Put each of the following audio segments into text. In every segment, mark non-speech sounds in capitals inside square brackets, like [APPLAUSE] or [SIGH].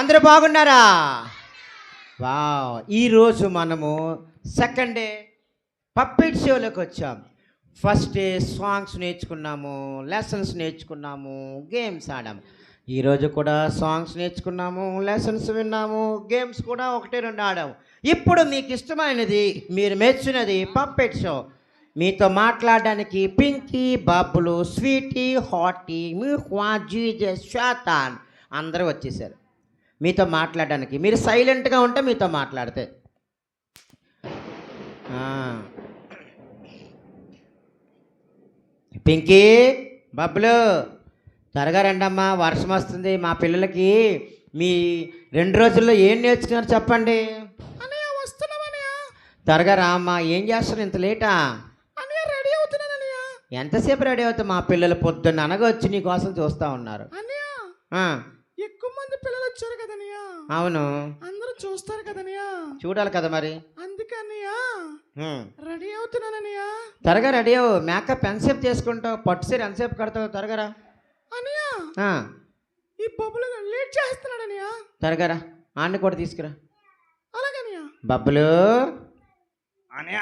అందరూ బాగున్నారా? వావ్. ఈరోజు మనము సెకండ్ డే పప్పెట్ షోలోకి వచ్చాం. ఫస్ట్ డే సాంగ్స్ నేర్చుకున్నాము లెసన్స్ నేర్చుకున్నాము గేమ్స్ ఆడాము ఈరోజు కూడా సాంగ్స్ నేర్చుకున్నాము లెసన్స్ విన్నాము గేమ్స్ కూడా ఒకటి రెండు ఆడాము ఇప్పుడు మీకు ఇష్టమైనది మీరు మెచ్చినది పప్పెట్ షో మీతో మాట్లాడడానికి పింకీ బబ్బులు స్వీటీ హాటీ మిహ్వా జీజస్ షాతాన్ అందరూ వచ్చేసారు. మీతో మాట్లాడడానికి. మీరు సైలెంట్గా ఉంటే మీతో మాట్లాడితే. పింకీ బబ్బులు త్వరగా రండమ్మా వర్షం వస్తుంది. మా పిల్లలకి మీ రెండు రోజుల్లో ఏం నేర్చుకున్నారు చెప్పండి. త్వరగా రామ్మా ఏం చేస్తారు ఇంత లేటా? రెడీ ఎంతసేపు రెడీ అవుతావు? మా పిల్లలు పొద్దున్న అనగా వచ్చి నీ కోసం చూస్తూ ఉన్నారు. ఎక్కువ మంది పిల్లలు వచ్చారు కదన్నయ్య అవును. అందరూ చూస్తారు కదన్నయ్య చూడాలి కదా మరి. అందుకన్నయ్య ఉమ్. రెడీ అవుతున్నానన్నయ్య త్వరగా రెడీ అవ్వు. మేకప్ ఎంతసేపు చేసుకుంటావు? పట్టు సీర ఎంతసేపు కడతావు? త్వరగా ఆ, ఈ బబ్బులు లేట్ చేస్తున్నాడన్నయ్య త్వరగా రా. ఆన్ని కూడా తీసుకురా. అలాగన్నయ్య బబ్బులు. అనయ్య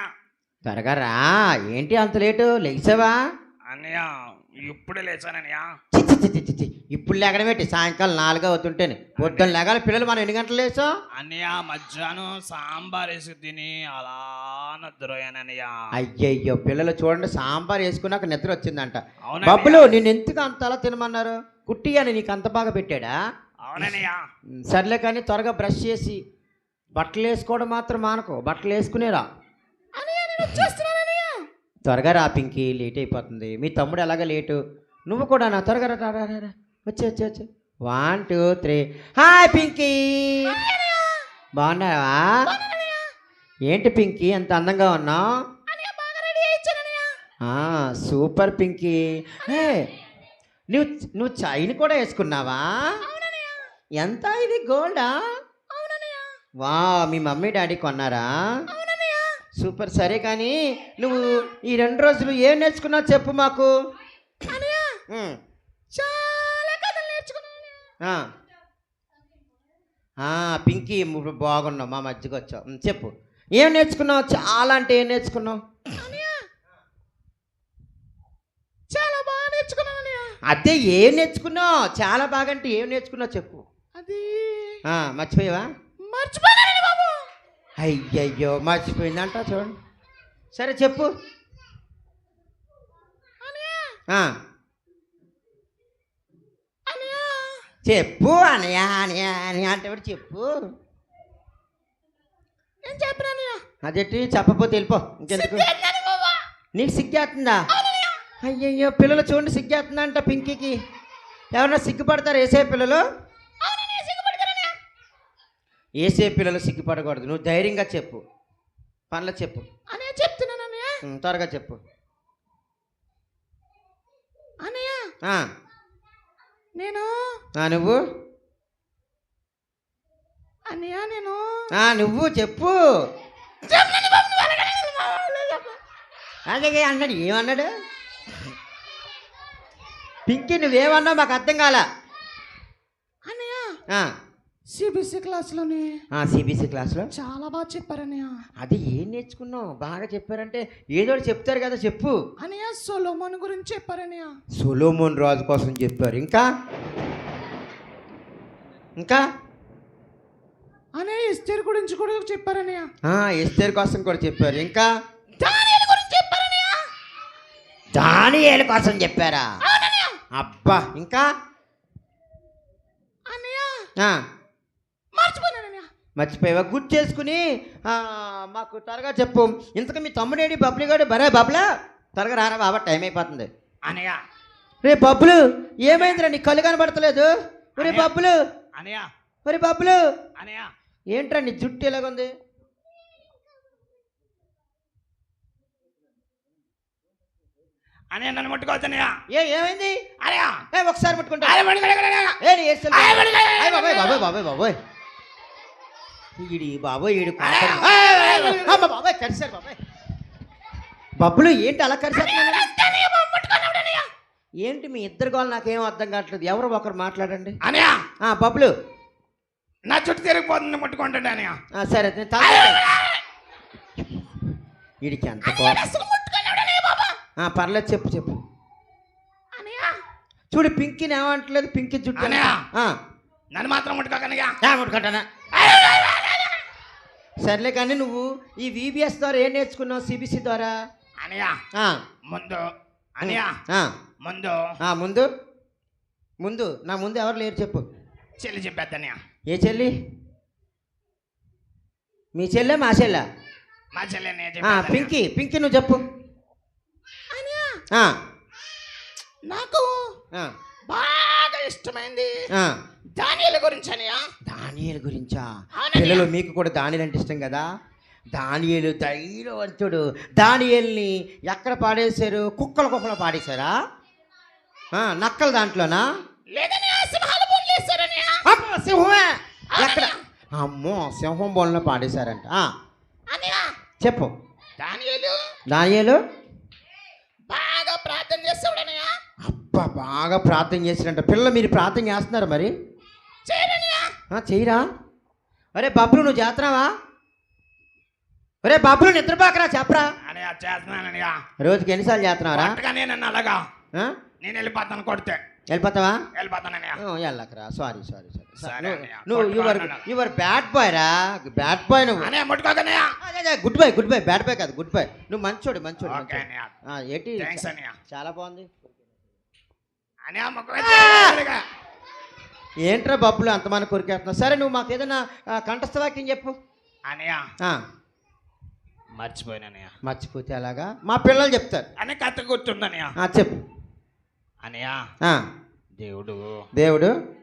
త్వరగా రా. ఏంటి అంత లేటు? లేచావా? అనయ్య ఇప్పుడే లేచానయ్య చి, చి, చి, చి, చి, చి. ఇప్పుడు లేకడం పెట్టి సాయంకాలం నాలుగు అవుతుంటేనే. పొద్దున్న లేగాలి పిల్లలు మనం ఎన్ని గంటలు లేచాం? అన్నయ్య మధ్యాహ్నం సాంబార్ వేసి తిని అలా నిద్రపోయానయ్య అయ్యయ్యో పిల్లలు చూడండి సాంబార్ వేసుకున్నాక నిద్ర వచ్చిందంట. బబ్బులు నేను ఎందుకు అంత అలా తినమన్నారు? కుట్టి అని నీకు అంత బాగా పెట్టాడా? అవునన్నయ్య సర్లే కానీ త్వరగా బ్రష్ చేసి బట్టలు వేసుకోవడం మాత్రం మానకు. బట్టలు వేసుకునేరా. త్వరగా రా పింకి. లేట్ అయిపోతుంది. మీ తమ్ముడు ఎలాగ లేటు? నువ్వు కూడా నా త్వరగా రా, రా రా, వచ్చే వచ్చే వచ్చే. One two three hi Pinky. బాగున్నావా? ఏంటి పింకీ? అంత అందంగా ఉన్నావు? సూపర్ పింకీ. హే నువ్వు నువ్వు చైన్ కూడా వేసుకున్నావా? ఎంత ఇది గోల్డా? వా మీ మమ్మీ డాడీ కొన్నారా? సూపర్. సరే కానీ నువ్వు ఈ రెండు రోజులు ఏం నేర్చుకున్నావు చెప్పు మాకు. పింకీ బాగున్నావు మా మధ్యకి వచ్చావు. చెప్పు. ఏం నేర్చుకున్నావు? చాలా అంటే ఏం నేర్చుకున్నావు? చాలా బాగా అదే ఏం నేర్చుకున్నావు? చాలా బాగా అంటే ఏం నేర్చుకున్నావు చెప్పు. అది మర్చిపోయావా? మర్చిపోయానండి బాబు అయ్యయ్యో మర్చిపోయిందంట చూడండి. సరే చెప్పు. చెప్పు అనయా అనయా అనయా అంటే ఒకటి చెప్పు? అదేంటి చెప్పపోతే వెళ్ళిపో. ఇంకెందుకు? నీకు సిగ్గేస్తుందా అయ్యయ్యో పిల్లలు చూడండి సిగ్గేస్తుందంట పింకీకి. ఎవరన్నా సిగ్గుపడతారు వేసే పిల్లలు? వేసే పిల్లలు సిగ్గుపడకూడదు. నువ్వు ధైర్యంగా చెప్పు. పనులు చెప్పు. అన్నయ్య చెప్తున్నానన్నయ్య ఉమ్, త్వరగా చెప్పు. అన్నయ్య ఆ, నేను ఆ, నువ్వు? అన్నయ్య నేను ఆ, నువ్వు చెప్పు. చెప్పలేను బాబు, నువ్వు అన్నాడు. ఏమన్నాడు? పింకీ నువ్వేమన్నావు మాకు అర్థం కాల. అన్నయ్య సిబిఎస్ఈ క్లాస్లోని సిబిఎస్ఈ క్లాస్లో చాలా బాగా చెప్పారన్నయ్య. అది ఏం నేర్చుకున్నావు? బాగా చెప్పారంటే ఏదో చెప్తారు కదా చెప్పు. అన్నయ్య సొలోమోన్ గురించి చెప్పారన్నయ్య. సొలోమోన్ రాజు కోసం చెప్పారు. ఇంకా? ఇంకా? అన్నయ్య ఎస్తేర్ గురించి కూడా చెప్పారన్నయ్య. ఆ, ఎస్తేర్ కోసం కూడా చెప్పారు. ఇంకా? దానియేలు గురించి దానియేలు కోసం చెప్పారా? అబ్బా ఇంకా? అన్నయ్య. ఆ, మర్చిపోయానన్నయ్య మర్చిపోయావా? గుర్తు చేసుకుని ఆ, మాకు త్వరగా చెప్పు. ఇంతకు మీ తమ్ముడేడి బబ్లీ గారు బరే బబ్లా? త్వరగా రారా బాబా టైం అయిపోతుంది. అనయ్య. రే బబ్బులు ఏమైందిరా? నీ కళ్ళు కనబడతలేదు. ఒరే బబ్బులు అనయ్య. ఒరే బబ్బులు అనయ్య. ఏంట్రా నీ జుట్టు ఎలాగుంది అనయ్య నన్ను ముట్టుకోవద్దనయ్య ఏ ఏమైంది? అనయ్య. ఏ ఒకసారి ముట్టుకుంటా. అరే బాబోయ్ బాబోయ్ బాబోయ్ బాబోయ్. ఈడి బాబోయ్ ఈడు బాబోయ్ కరిశారు బాబోయ్ బబ్బులు ఏంటి అలా ముట్టుకున్నాడన్నయ్య ఏంటి మీ ఇద్దరు గోలు నాకేం అర్థం కావట్లేదు ఎవరు ఒకరు మాట్లాడండి అనయ్య ఆ బబ్బులు నా చుట్టూ తిరిగిపోతుంది ముట్టుకుంటాడు అనయ్య ఆ, సరే వీడికి ఎంత పర్లేదు చెప్పు చెప్పు చూడు పింకీని ఏమంటలేదు పింకీ జుట్టు నన్ను మాత్రం ముట్టుకోకనయ్యా ముట్టుకుంటానా సర్లే కానీ నువ్వు ఈ విబిఎస్ ద్వారా ఏం నేర్చుకున్నావు సిబిసి ద్వారా? అనయ్య ఆ, ముందు అనయ్య ఆ, ముందు. ముందు. ముందు నా ముందు ఎవరు లేరు చెప్పు. చెల్లి చెప్పేద్దనయ్య ఏ చెల్లి? మీ చెల్లె మా చెల్లె? మా చెల్లి. పింకీ పింకీ నువ్వు చెప్పు. నాకు బాగా ఇష్టమైంది. దానియల గురించి దానియేలు గురించా. పిల్లలు మీకు కూడా దానియలు అంటే ఇష్టం కదా? దానియేలు ధైర్యవంతుడు. దానియేల్ని ఎక్కడ పాడేశారు? కుక్కల కుక్కలు పాడేశారా? నక్కల దాంట్లోనా? సింహమే! ఎక్కడ? అమ్మో సింహం బోన్లో పాడేశారంట. చెప్పు. దానియలు? దానియేలు? బాగా ప్రార్థన చేస్తాడనయ్య అబ్బా బాగా ప్రార్థన చేసిరంట పిల్లలు మీరు ప్రార్థన చేస్తున్నారు మరి? చెయ్యరా అరే బబ్బులు నువ్వు చేస్తున్నావా ఒరే బబ్బులు నిద్రపోకరా చెప్పరా. అనయ్య చేస్తున్నానయ్యా రోజుకి ఎన్నిసార్లు చేస్తున్నారా కొట్టగా నేను అలాగా? నేను వెళ్ళిపోతాను కొడితే. వెళ్ళిపోతావా? వెళ్ళిపోతానయ్యా ఓ, వెళ్ళకరా. Sorry sorry sorry. నువ్వు యువర్. యువర్ బ్యాడ్ బాయ్ రా. బ్యాడ్ బాయ్ నువ్వు. Good bye good bye bad boy కాదు గుడ్ బై నువ్వు మంచోడు మంచోడు ఏంటి? చాలా బాగుంది. ఏంట్రా బబ్బులు అంతమంది కొరికేస్తున్నావు? సరే నువ్వు మాకు ఏదైనా ఆ, కంఠస్థ వాక్యం చెప్పు. అనయ్య ఆ, మర్చిపోయినయ్య మర్చిపోతే అలాగా మా పిల్లలు చెప్తారు. అని కథ గుర్తుందనయ్య ఆ, చెప్పు. అనయ్య ఆ, దేవుడు. దేవుడు.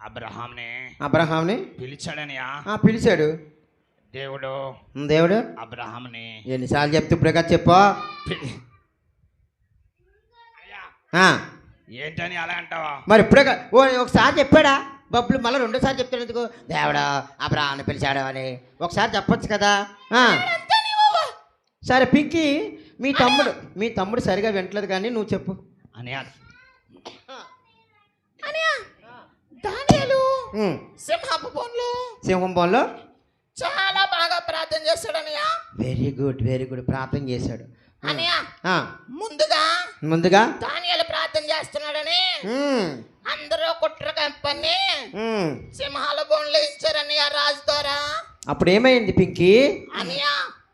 అబ్రహాంని అబ్రహాంని పిలిచాడనయ్య ఆ, పిలిచాడు. దేవుడు. దేవుడు. అబ్రహాంని ఎన్నిసార్లు చెప్తే ఇప్పుడే కదా చెప్పు. ఏంటని అలా అంటావా? మరి ఇప్పుడే ఓ ఒకసారి చెప్పాడా? బబ్బులు మళ్ళీ రెండోసారి చెప్తాడు ఎందుకు? దేవుడా అబ్రహాన్ని పిలిచాడు అని. ఒకసారి చెప్పొచ్చు కదా? ఆ. సరే పింకీ మీ తమ్ముడు మీ తమ్ముడు సరిగా వింటలేదు కానీ నువ్వు చెప్పు. ఉమ్, సింహపు బోన్లు సింహం బోన్లో చాలా బాగా ప్రార్థన చేస్తాడనయ్య వెరీ గుడ్ వెరీ గుడ్ ప్రార్థన చేశాడు. ఆ, ముందుగా ముందుగా? దానియలు ప్రార్థన చేస్తున్నాడని అందరూ కుట్ర కంపని. సింహాల బోన్లు ఇచ్చారన్నయ్య రాజు ద్వారా. అప్పుడు ఏమైంది పింకీ? అనయ్య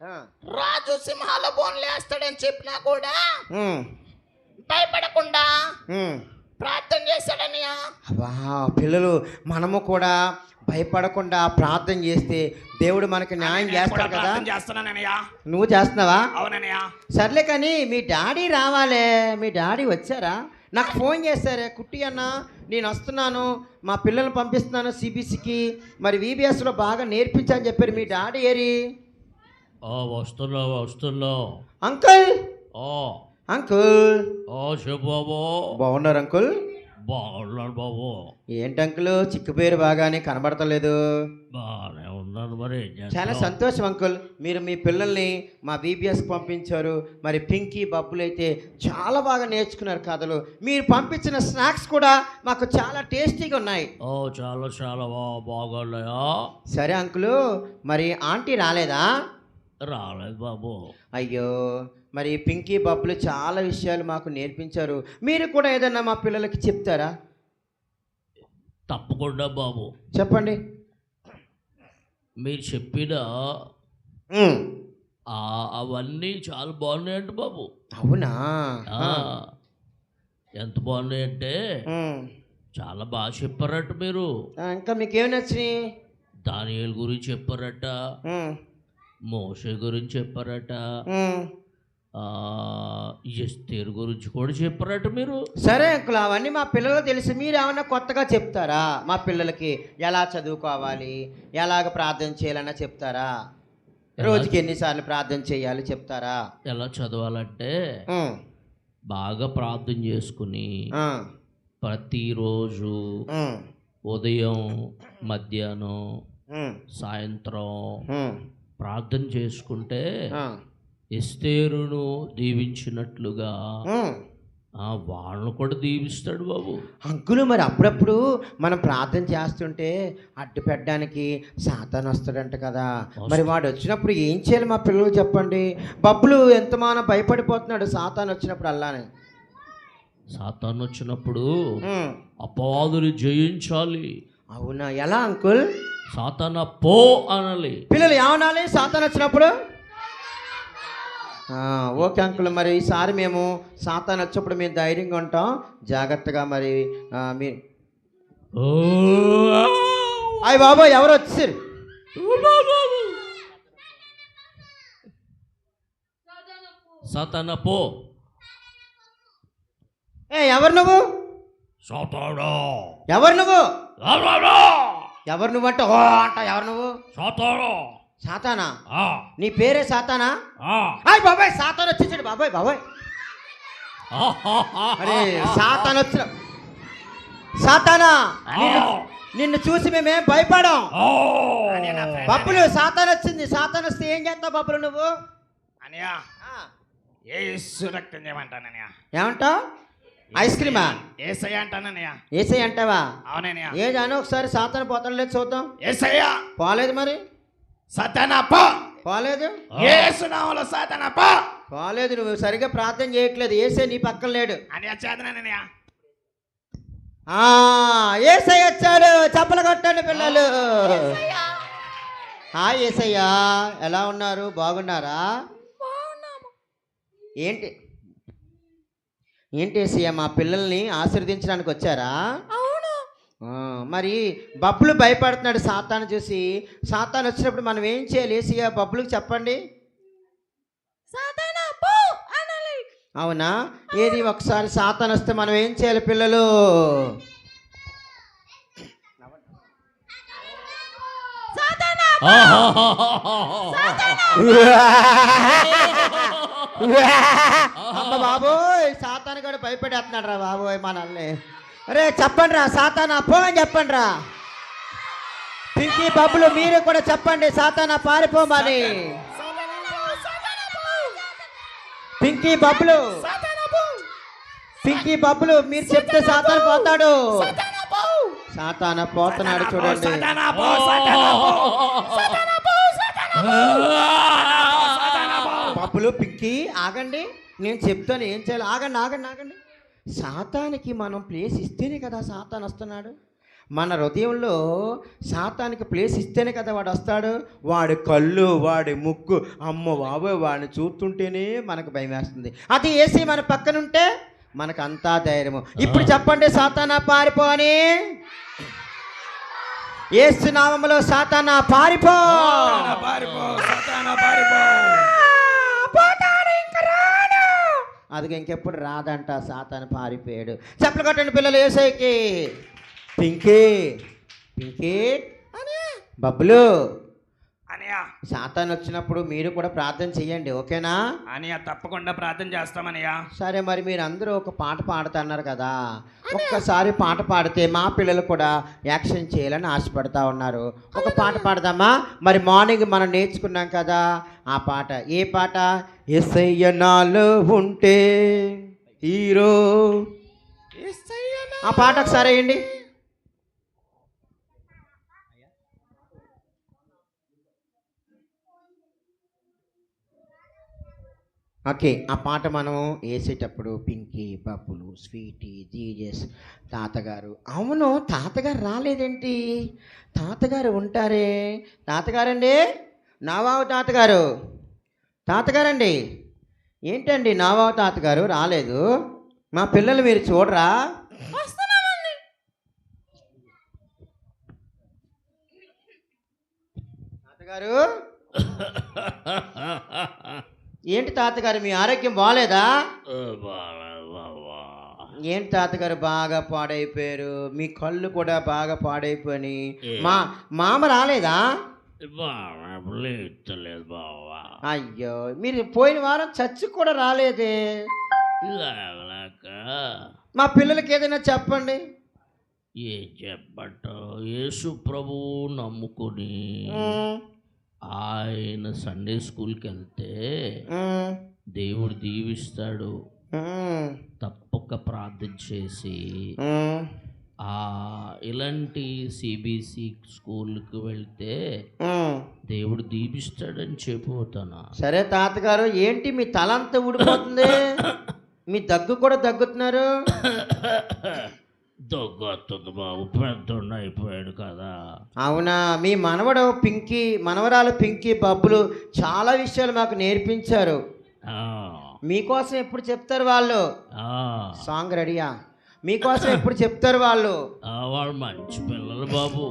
ఆ, రాజు సింహాల బోన్లు వేస్తాడని చెప్పినా కూడా భయపడకుండా. ప్రార్థన చేశాడన్నయ్య అబ్బా పిల్లలు మనము కూడా భయపడకుండా ప్రార్థన చేస్తే దేవుడు మనకి న్యాయం చేస్తాడు కదా. నువ్వు చేస్తున్నావా? అవునయ్యా సర్లే కానీ మీ డాడీ రావాలే. మీ డాడీ వచ్చారా? నాకు ఫోన్ చేశారే కుట్టి అన్న నేను వస్తున్నాను. మా పిల్లల్ని పంపిస్తున్నాను సిబిసికి. మరి విబిఎస్లో బాగా నేర్పించని చెప్పారు మీ డాడీ ఏరి. ఆ వస్తున్నా వస్తున్నా అంకుల్! ఆ. అంకుల్. బాబు బాగున్నారు అంకుల్? బాగున్నాను బాబు. ఏంటి అంకుల్? చిక్కుపేరు బాగానే కనబడతలేదు. బాగానే ఉన్నాను మరి? చాలా సంతోషం అంకుల్. మీరు మీ పిల్లల్ని మా బీబీఎస్కి పంపించారు. మరి పింకీ బబ్బులు అయితే చాలా బాగా నేర్చుకున్నారు కథలు. మీరు పంపించిన స్నాక్స్ కూడా మాకు చాలా టేస్టీగా ఉన్నాయి. ఓ చాలా చాలా బాగున్నాయా? సరే అంకులు. మరి ఆంటీ రాలేదా? రాలేదు బాబు. అయ్యో మరి పింకీ బబ్బులు చాలా విషయాలు మాకు నేర్పించారు. మీరు కూడా ఏదన్నా మా పిల్లలకి చెప్తారా? తప్పకుండా బాబు. చెప్పండి. మీరు చెప్పిన ఉమ్, ఆ అవన్నీ చాలా బాగున్నాయంట బాబు. అవునా? ఆ, ఎంత బాగున్నాయంటే ఉమ్, చాలా బాగా చెప్పారట మీరు. ఆ, ఇంకా మీకేమి నచ్చినాయి? దానియల్ గురించి చెప్పారట. ఉమ్, మోషే గురించి చెప్పారట. ఎస్తేరు గురించి కూడా చెప్పారట మీరు. సరే అంకుల్ అవన్నీ మా పిల్లలకు తెలుసు మీరు ఏమన్నా కొత్తగా చెప్తారా? మా పిల్లలకి ఎలా చదువుకోవాలి? ఎలాగ ప్రార్థన చేయాలన్నా చెప్తారా? రోజుకి ఎన్నిసార్లు ప్రార్థన చేయాలి చెప్తారా? ఎలా చదవాలంటే బాగా ప్రార్థన చేసుకుని ప్రతిరోజు ఉదయం మధ్యాహ్నం సాయంత్రం ప్రార్థన చేసుకుంటే ఎస్తేరును దీవించినట్లుగా. ఆ, వాళ్ళను కూడా దీవిస్తాడు బాబు. అంకులు మరి అప్పుడప్పుడు మనం ప్రార్థన చేస్తుంటే అడ్డు పెట్టడానికి సాతాన్ వస్తాడంట కదా. మరి వాడు వచ్చినప్పుడు ఏం చేయాలి మా పిల్లలు చెప్పండి? బబ్బులు ఎంతమాన భయపడిపోతున్నాడు సాతాన్ వచ్చినప్పుడు అల్లానే. సాతాను వచ్చినప్పుడు అపవాదులు జయించాలి. అవునా? ఎలా అంకుల్? సాతాన పో అనాలి. పిల్లలు ఏమనాలి? సాతాన్ వచ్చినప్పుడు? ఓకే అంకుల్ మరి ఈసారి మేము సాతాన్ వచ్చినప్పుడు మేము ధైర్యంగా ఉంటాం. జాగ్రత్తగా మరి ఓ! అయ్య బాబా ఎవరు వచ్చారు? సాతాన పో. ఏ ఎవరు నువ్వు? సాతాడా ఎవరు నువ్వు? ఎవరు నువ్వు అంటే ఓ అంట ఎవరు నువ్వు? సాతానా. నీ పేరే సాతానా? ఆ. అయ్య బాబాయ్ సాతాన్ వచ్చేసాడు బాబాయ్ బాబాయ్. అరే సాతాన్ వచ్చిన సాతానా నిన్ను చూసి మేమేం భయపడం? బబ్బులు సాతాన్ వచ్చింది. సాతాన్ వస్తే ఏం చేస్తావు బబ్బులు నువ్వు? రక్తం చేయమంటానయ్య. ఏమంటావు? ఐస్ క్రీమా? ఏసయ్య అంటానయ్య ఏసై అంటావా? అవునయ్య ఏదాని ఒకసారి సాతాన్ పోతాను లేదు చూద్దాం. ఏసయ్య. పోలేదు మరి. సతనప్ప పోలేదు? ఏసు నామలో సతనప్ప పోలేదు నువ్వు సరిగ్గా ప్రార్థన చేయట్లేదు. ఏసై నీ పక్కన లేడు. అనయ్య చేతనయ్య ఆ ఏసై వచ్చాడు. చప్పలు కొట్టండి పిల్లలు. హాయ్ ఏసయ్యా. ఎలా ఉన్నారు? బాగున్నారా? ఏంటి? ఏంటి ఏసయ్య మా పిల్లల్ని ఆశీర్వదించడానికి వచ్చారా? మరి బబ్బులు భయపడుతున్నాడు సాతాను చూసి. సాతాను వచ్చినప్పుడు మనం ఏం చేయాలి ఏసయ్య? బబ్బులకు చెప్పండి. అవునా? ఏది ఒకసారి సాతాను వస్తే మనం ఏం చేయాలి పిల్లలు? అమ్మ బాబోయ్ సాతాను కూడా భయపడేస్తున్నాడు రా బాబోయ్ మనల్ని. అరే చెప్పండి రా సాతానా పో అని చెప్పండి రా. పింకీ బబ్బులు మీరు కూడా చెప్పండి సాతానా పారిపోమని. పింకీ బబ్బులు. పింకీ బబ్బులు మీరు చెప్తే సాతాను పోతాడు. సాతాన పోతున్నాడు చూడండి. సతనపో సతనపో బబ్బులు పింకీ ఆగండి. నేను చెప్తాను ఏం చేయాలి? ఆగండి ఆగండి ఆగండి. సాతానికి మనం ప్లేస్ ఇస్తేనే కదా సాతాన్ వస్తున్నాడు. మన హృదయంలో సాతానికి ప్లేస్ ఇస్తేనే కదా వాడు వస్తాడు. వాడి కళ్ళు వాడి ముక్కు అమ్మ బాబోయ్ వాడిని చూస్తుంటేనే మనకు భయం వేస్తుంది. అది వేసి మన పక్కనుంటే మనకు అంతా ధైర్యము ఇప్పుడు చెప్పండి సాతానా పారిపో అని ఏసునామంలో సాతానా పారిపో! పారిపో సతాన పారిపో! అది ఇంకెప్పుడు రాదంట సాతాను పారిపోయాడు. చెప్పలు కొట్టండి పిల్లలు ఏసైకి. పింకీ పింకీ బబ్బులు అనయ్య సాతాన్ వచ్చినప్పుడు మీరు కూడా ప్రార్థన చెయ్యండి ఓకేనా? అనయ్య తప్పకుండా ప్రార్థన చేస్తామనయ్య సరే మరి మీరు అందరూ ఒక పాట పాడుతున్నారు కదా ఒక్కసారి పాట పాడితే మా పిల్లలు కూడా యాక్షన్ చేయాలని ఆశపడతా ఉన్నారు. ఒక పాట పాడదామా? మరి మార్నింగ్ మనం నేర్చుకున్నాం కదా ఆ పాట ఏ పాట? ఎస్ఐయ నాలో ఉంటే హీరో. ఆ పాట ఒకసారి వేయండి. ఓకే ఆ పాట మనం వేసేటప్పుడు పింకీ బబ్బులు స్వీటీ జీజస్ తాతగారు. అవును తాతగారు రాలేదేంటి? తాతగారు ఉంటారే. తాతగారండి? నావావు తాతగారు. తాతగారండి? ఏంటండి నావావు తాతగారు? రాలేదు. మా పిల్లలు మీరు చూడరా? తాతగారు? [LAUGHS] ఏంటి తాతగారు మీ ఆరోగ్యం బాగాలేదా ఏంటి తాతగారు బాగా పాడైపోయారు? మీ కళ్ళు కూడా బాగా పాడైపోయి మా మామ రాలేదా? అయ్యో మీరు పోయిన వారం చచ్చి కూడా రాలేదే. మా పిల్లలకి ఏదైనా చెప్పండి. ఏం చెప్పటం? యేసు ప్రభువు నమ్ముకుని ఆయన సండే స్కూల్కి వెళ్తే. దేవుడు దీవిస్తాడు. తప్పక ప్రార్థన చేసి ఆ ఇలాంటి సిబిసి స్కూల్కి వెళ్తే. దేవుడు దీపిస్తాడని చెప్పిపోతాను సరే తాతగారు ఏంటి మీ తల అంతా ఊడిపోతుంది? మీ దగ్గు కూడా దగ్గుతున్నారు? [LAUGHS] దగ్గొస్తుంది బాబు అయిపోయాడు కదా. అవునా? మీ మనవడు పింకీ మనవరాలు పింకీ బబ్బులు చాలా విషయాలు మాకు నేర్పించారు. మీకోసం ఎప్పుడు చెప్తారు వాళ్ళు? సాంగ్ రెడీయా? మీకోసం ఎప్పుడు చెప్తారు వాళ్ళు? వాళ్ళు మంచి పిల్లలు బాబు.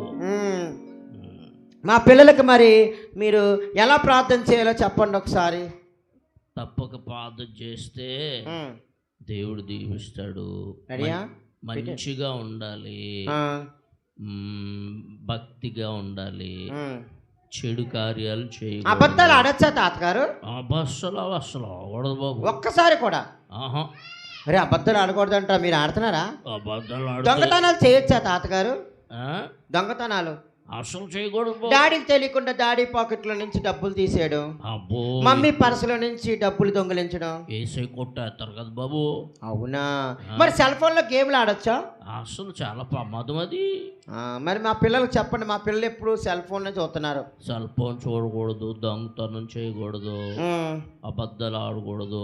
మా పిల్లలకి మరి మీరు ఎలా ప్రార్థన చేయాలో చెప్పండి ఒకసారి. తప్పక ప్రార్థన చేస్తే. దేవుడు దీవిస్తాడు. రెడీయా? మంచిగా ఉండాలి. భక్తిగా ఉండాలి. చెడు కార్యాలు చేయ అబద్ధాలు ఆడచ్చా తాతగారు? అసలు అసలు అవడదు బాబు. ఒక్కసారి కూడా. ఆహా. అరే అబద్ధాలు ఆడకూడదంట మీరు ఆడుతున్నారా? అబద్ధాలు దొంగతనాలు చేయొచ్చా తాతగారు? దొంగతనాలు. అసలు చేయకూడదు డాడీకి తెలియకుండా డాడీ పాకెట్లో నుంచి డబ్బులు తీసేయడం అబ్బో. మమ్మీ పర్సులో నుంచి డబ్బులు దొంగిలించడం. వేసే కొట్టేస్తారు కదా బాబు. అవునా? మరి సెల్ ఫోన్లో గేమ్లు ఆడొచ్చా? అసలు చాలా ప్రమాదం అది. మరి మా పిల్లలకు చెప్పండి మా పిల్లలు ఎప్పుడు సెల్ ఫోన్ చూస్తున్నారు సెల్ ఫోన్ చూడకూడదు దొంగతనం చేయకూడదు అబద్ధాలు ఆడకూడదు.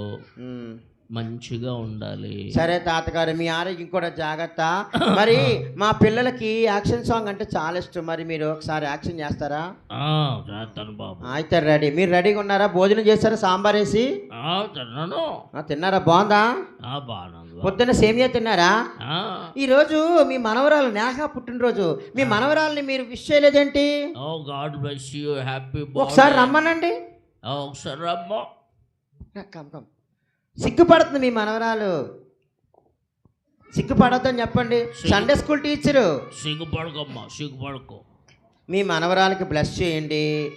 మంచిగా ఉండాలి. సరే తాతగారు మీ ఆరోగ్యం కూడా జాగ్రత్త. మరి [COUGHS] మా పిల్లలకి యాక్షన్ సాంగ్ అంటే చాలా ఇష్టం. మరి మీరు ఒకసారి యాక్షన్ చేస్తారా? చేస్తాను బాబు. అయితే రెడీ. మీరు రెడీగా ఉన్నారా? భోజనం చేస్తారా సాంబార్ వేసి? తిన్నాను. తిన్నారా? బాగుందా. పొద్దున్న సేమియా తిన్నారా? ఈరోజు మీ మనవరాలు నేహ పుట్టినరోజు. మీ మనవరాల్ని మీరు విష్ చేయలేదేంటి? ఓ గాడ్ బ్లెస్ యూ హ్యాపీ ఒకసారి రమ్మనండి. ఒకసారి రమ్మా. కమ్ కమ్ సిగ్గుపడుతుంది మీ మనవరాలు. సిగ్గుపడొద్దని చెప్పండి. సండే స్కూల్ టీచరు సిగ్గుపడకమ్మా సిగ్గుపడకు. మీ మనవరాలకి బ్లెస్ చేయండి.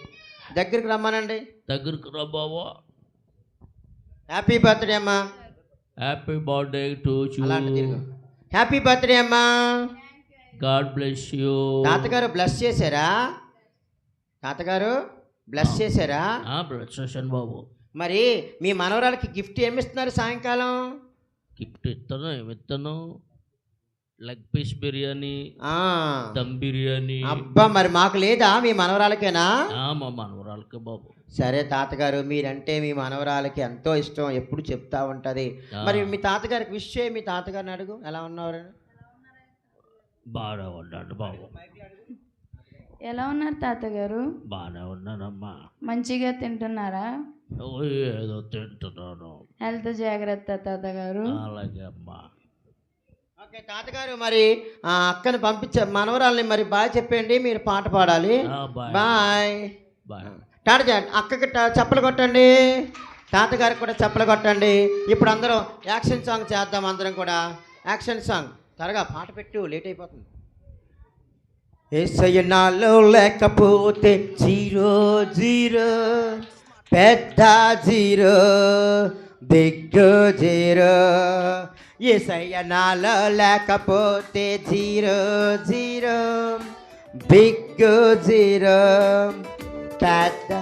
దగ్గరికి రమ్మనండి. దగ్గరికి రా బాబా హ్యాపీ బర్త్డే అమ్మా. Happy birthday to happy birthday అమ్మా. గాడ్ బ్లెస్ యూ తాతగారు బ్లెస్ చేశారా? తాతగారు బ్లెస్ చేశారా? బ్లడ్ సెషన్ బాబు. మరి మీ మనవరాలకి గిఫ్ట్ ఏమిస్తున్నారు సాయంకాలం? గిఫ్ట్ ఇస్తాను ఏమి ఇస్తాను లెగ్ పీస్ బిర్యానీ ఆ, దమ్ బిర్యానీ. అబ్బా మరి మాకు లేదా మీ మనవరాలకేనా? ఆ, మా మనవరాలకి బాబు. సరే తాతగారు మీరంటే మీ మనవరాలకి ఎంతో ఇష్టం ఎప్పుడు చెప్తా ఉంటది. మరి మీ తాతగారికి విష్ చేయి మీ తాతగారిని అడుగు ఎలా ఉన్నారు? బాగానే ఉన్నాడు బాబు. ఎలా ఉన్నారు తాతగారు? బాగానే ఉన్నానమ్మా. మంచిగా తింటున్నారా? ఏదో తింటున్నాను. హెల్త్ జాగ్రత్త తాతగారు. అలాగే అమ్మా ఓకే తాతగారు మరి ఆ అక్కని పంపించే మనవరాల్ని మరి బాయ్ చెప్పండి మీరు పాట పాడాలి. ఆ, బాయ్. బాయ్. బాయ్. టాట చే- అక్కకి ట- చప్పలు కొట్టండి. తాతగారికి కూడా చప్పలు కొట్టండి. ఇప్పుడు అందరం యాక్షన్ సాంగ్ చేద్దాం అందరం కూడా. Action song. త్వరగా పాట పెట్టు లేట్ అయిపోతుంది. ఏసయ్య నాలో లేకపోతే జీరో జీరో. పెద్ద జీరో బిగ్ జీరో ఏసయ్య నాలో లేకపోతే జీరో జీరో బిగ్ జీరో పెద్ద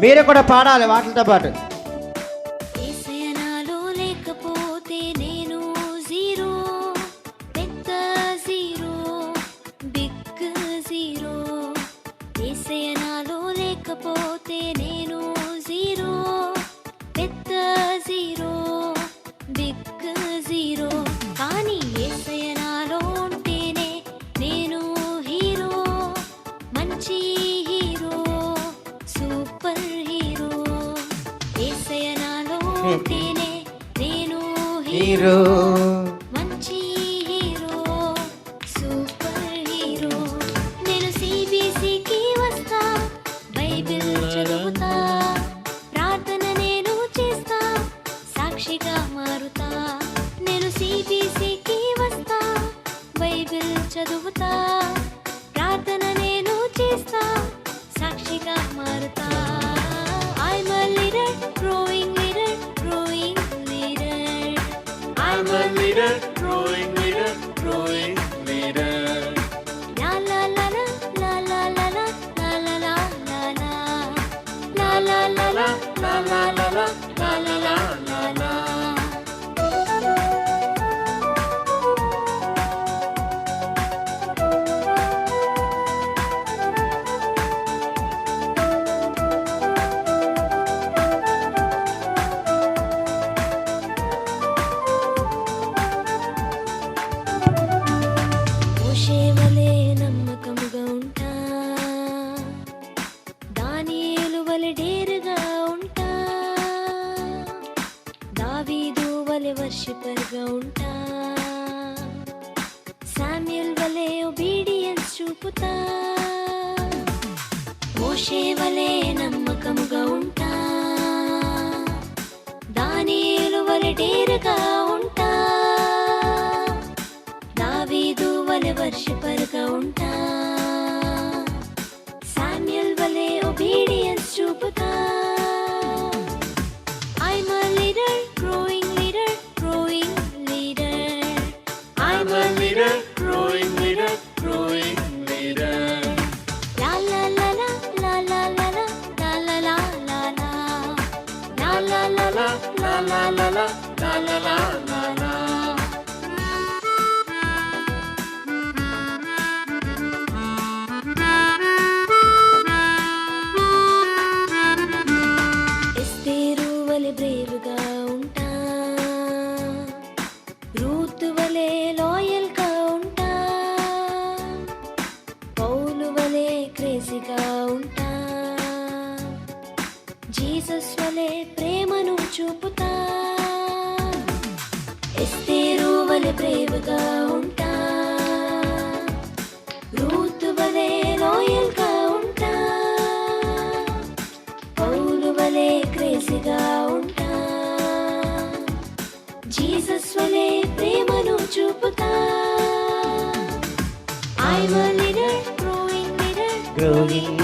మీరు కూడా పాడాలి వాటితో పాటు హీరో వలె వర్షిపర్గా ఉంటా. శామ్యుల్ వలె ఒబీడియన్స్ చూపుతా. మోషే వలె నమ్మకముగా ఉంటా. దానియేలు వలె డేరుగా ఉంటా. దావీదు వలె వర్షిపర్గా ఉంటా. శామ్యుల్ వలె ఒబీడియన్స్ చూపుతా. La la la la la la వలె బ్రేవ్గా ఉంటా. రూతు వలే లాయల్ ఉంటా. పౌలు వలే క్రేజీగా ఉంటా. జీసస్ వలే ప్రేమను చూపుతా. I'm a leader, growing leader, Growing leader.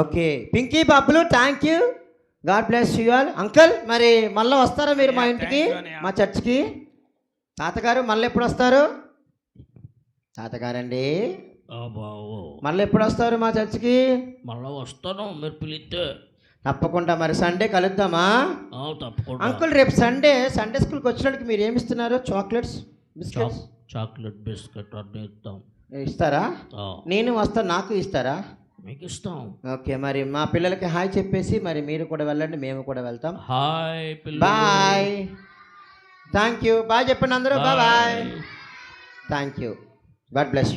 Okay. Pinky బాబులు thank you God bless you all uncle మరి మళ్ళీ వస్తారా మీరు మా ఇంటికి. మా చర్చ్కి? తాతగారు మళ్ళీ ఎప్పుడు వస్తారు? తాతగారండి. మళ్ళీ ఎప్పుడు వస్తారు మా చర్చ్కి? మళ్ళా వస్తాను మీరు పిలిస్తే. తప్పకుండా మరి సండే కలుద్దామా? ఆ, తప్పకుండా. అంకుల్ రేపు సండే సండే స్కూల్కి వచ్చినట్టుకి మీరు ఏమి ఇస్తున్నారు? Chocolates biscuits? Choc- chocolate biscuit అన్నీ ఇస్తాం. ఇస్తారా? నేను వస్తాను నాకు ఇస్తారా? మీకు ఇస్తాం ఓకే మరి మా పిల్లలకి హాయ్ చెప్పేసి మరి మీరు కూడా వెళ్ళండి మేము కూడా వెళ్తాం. Hi bye. Thank you bye చెప్పండి అందరూ. Bye. Bye thank you God bless